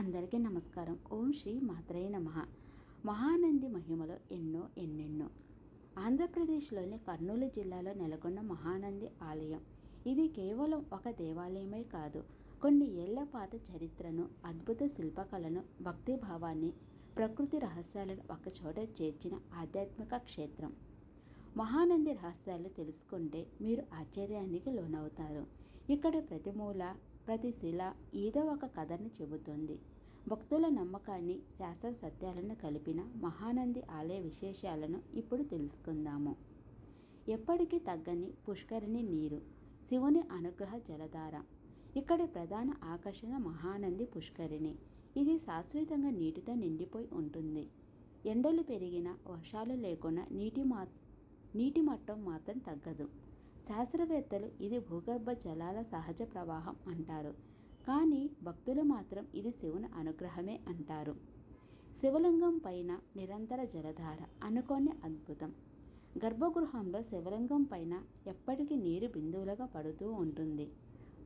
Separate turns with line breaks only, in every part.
అందరికీ నమస్కారం. ఓం శ్రీ మాత్రయ నమ. మహానంది మహిమలో ఎన్నో ఎన్నెన్నో. ఆంధ్రప్రదేశ్లోని కర్నూలు జిల్లాలో నెలకొన్న మహానంది ఆలయం. ఇది కేవలం ఒక దేవాలయమే కాదు కొన్ని ఏళ్ళ పాత చరిత్రను అద్భుత శిల్పకళను భక్తిభావాన్ని ప్రకృతి రహస్యాలను ఒకచోట చేర్చిన ఆధ్యాత్మిక క్షేత్రం. మహానంది రహస్యాలు తెలుసుకుంటే మీరు ఆశ్చర్యానికి లోనవుతారు. ఇక్కడ ప్రతి మూల ప్రతి శిల ఏదో ఒక కథను చెబుతుంది. భక్తుల నమ్మకాన్ని శాస్త్ర సత్యాలను కలిపిన మహానంది ఆలయ విశేషాలను ఇప్పుడు తెలుసుకుందాము. ఎప్పటికీ తగ్గని పుష్కరిణి నీరు శివుని అనుగ్రహ జలధార. ఇక్కడి ప్రధాన ఆకర్షణ మహానంది పుష్కరిణి. ఇది శాశ్వతంగా నీటితో నిండిపోయి ఉంటుంది. ఎండలు పెరిగిన వర్షాలు లేకుండా నీటి మా నీటి మట్టం మాత్రం తగ్గదు. శాస్త్రవేత్తలు ఇది భూగర్భ జలాల సహజ ప్రవాహం అంటారు. కానీ భక్తులు మాత్రం ఇది శివుని అనుగ్రహమే అంటారు. శివలింగం పైన నిరంతర జలధార అనుకోని అద్భుతం. గర్భగృహంలో శివలింగం పైన ఎప్పటికీ నీరు బిందువులుగా పడుతూ ఉంటుంది.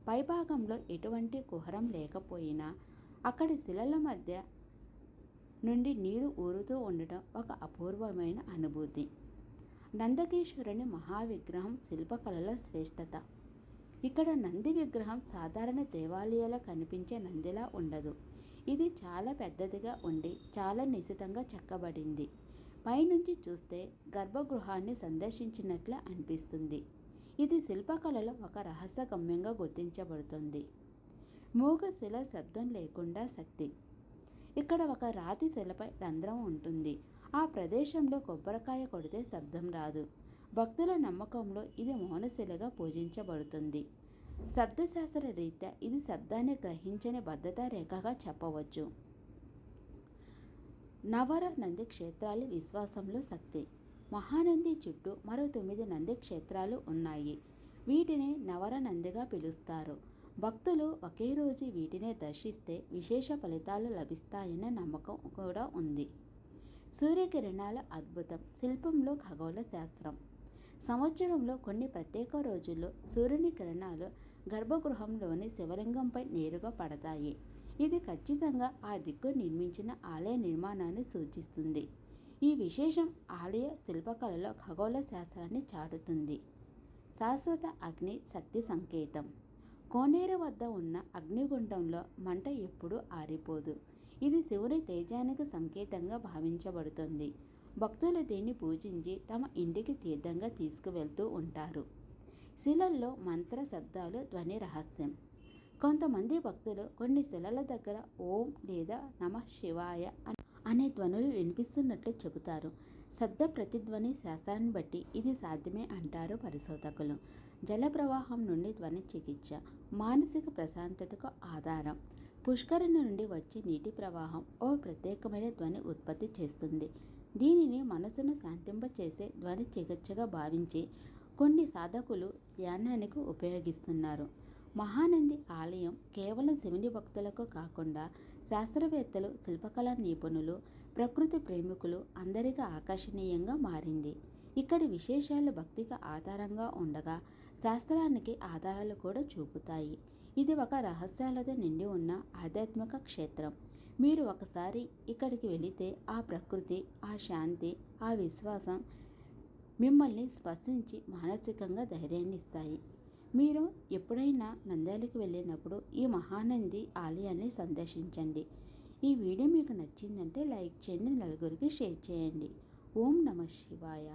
పైభాగంలో ఎటువంటి కుహరం లేకపోయినా అక్కడి శిలల మధ్య నుండి నీరు ఊరుతూ ఉండటం ఒక అపూర్వమైన అనుభూతి. నందకేశ్వరుని మహావిగ్రహం శిల్పకళలో శ్రేష్టత. ఇక్కడ నంది విగ్రహం సాధారణ దేవాలయాల కనిపించే నందిలా ఉండదు. ఇది చాలా పెద్దదిగా ఉండి చాలా నిశితంగా చెక్కబడింది. పైనుంచి చూస్తే గర్భగృహాన్ని సందర్శించినట్లు అనిపిస్తుంది. ఇది శిల్పకళలో ఒక రహస్య గమ్యంగా గుర్తించబడుతుంది. మూగశిల శబ్దం లేకుండా శక్తి. ఇక్కడ ఒక రాతి శిలపై రంధ్రం ఉంటుంది. ఆ ప్రదేశంలో కొబ్బరికాయ కొడితే శబ్దం రాదు. భక్తుల నమ్మకంలో ఇది మౌనశిలగా పూజించబడుతుంది. శబ్దశాస్త్ర రీత్యా ఇది శబ్దాన్ని గ్రహించని భద్రతా రేఖగా చెప్పవచ్చు. నవర నంది క్షేత్రాలు విశ్వాసంలో శక్తి. మహానంది చుట్టూ మరో తొమ్మిది నంది క్షేత్రాలు ఉన్నాయి. వీటిని నవర నందిగా పిలుస్తారు. భక్తులు ఒకే రోజు వీటిని దర్శిస్తే విశేష ఫలితాలు లభిస్తాయనే నమ్మకం కూడా ఉంది. సూర్యకిరణాల అద్భుతం శిల్పంలో ఖగోళ శాస్త్రం. సంవత్సరంలో కొన్ని ప్రత్యేక రోజుల్లో సూర్యుని కిరణాలు గర్భగృహంలోని శివలింగంపై నేరుగా పడతాయి. ఇది ఖచ్చితంగా ఆ దిక్కు నిర్మించిన ఆలయ నిర్మాణాన్ని సూచిస్తుంది. ఈ విశేషం ఆలయ శిల్పకళలో ఖగోళ శాస్త్రాన్ని చాటుతుంది. శాశ్వత అగ్ని శక్తి సంకేతం. కోనేరు వద్ద ఉన్న అగ్నిగుండంలో మంట ఎప్పుడూ ఆరిపోదు. ఇది శివుని తేజానికి సంకేతంగా భావించబడుతుంది. భక్తులు దీన్ని పూజించి తమ ఇంటికి తీర్థంగా తీసుకువెళ్తూ ఉంటారు. శిలల్లో మంత్ర శబ్దాలు ధ్వని రహస్యం. కొంతమంది భక్తులు కొన్ని శిలల దగ్గర ఓం లేదా నమ శివాయ అనే ధ్వనులు వినిపిస్తున్నట్లు చెబుతారు. శబ్ద ప్రతిధ్వని శాస్త్రాన్ని బట్టి ఇది సాధ్యమే అంటారు పరిశోధకులు. జల ప్రవాహం నుండి ధ్వని చికిత్స మానసిక ప్రశాంతతకు ఆధారం. పుష్కరిణి నుండి వచ్చే నీటి ప్రవాహం ఓ ప్రత్యేకమైన ధ్వని ఉత్పత్తి చేస్తుంది. దీనిని మనసును శాంతింపచేసే ధ్వని చికిత్సగా భావించి కొన్ని సాధకులు ధ్యానానికి ఉపయోగిస్తున్నారు. మహానంది ఆలయం కేవలం శివుని భక్తులకు కాకుండా శాస్త్రవేత్తలు శిల్పకళా నిపుణులు ప్రకృతి ప్రేమికులు అందరికీ ఆకర్షణీయంగా మారింది. ఇక్కడి విశేషాలు భక్తికి ఆధారంగా ఉండగా శాస్త్రానికి ఆధారాలు కూడా చూపుతాయి. ఇది ఒక రహస్యాలతో నిండి ఉన్న ఆధ్యాత్మిక క్షేత్రం. మీరు ఒకసారి ఇక్కడికి వెళితే ఆ ప్రకృతి ఆ శాంతి ఆ విశ్వాసం మిమ్మల్ని స్పర్శించి మానసికంగా ధైర్యాన్ని ఇస్తాయి. మీరు ఎప్పుడైనా నంద్యాలకు వెళ్ళినప్పుడు ఈ మహానంది ఆలయాన్ని సందర్శించండి. ఈ వీడియో మీకు నచ్చిందంటే లైక్ చేయండి నలుగురికి షేర్ చేయండి. ఓం నమ శివాయ.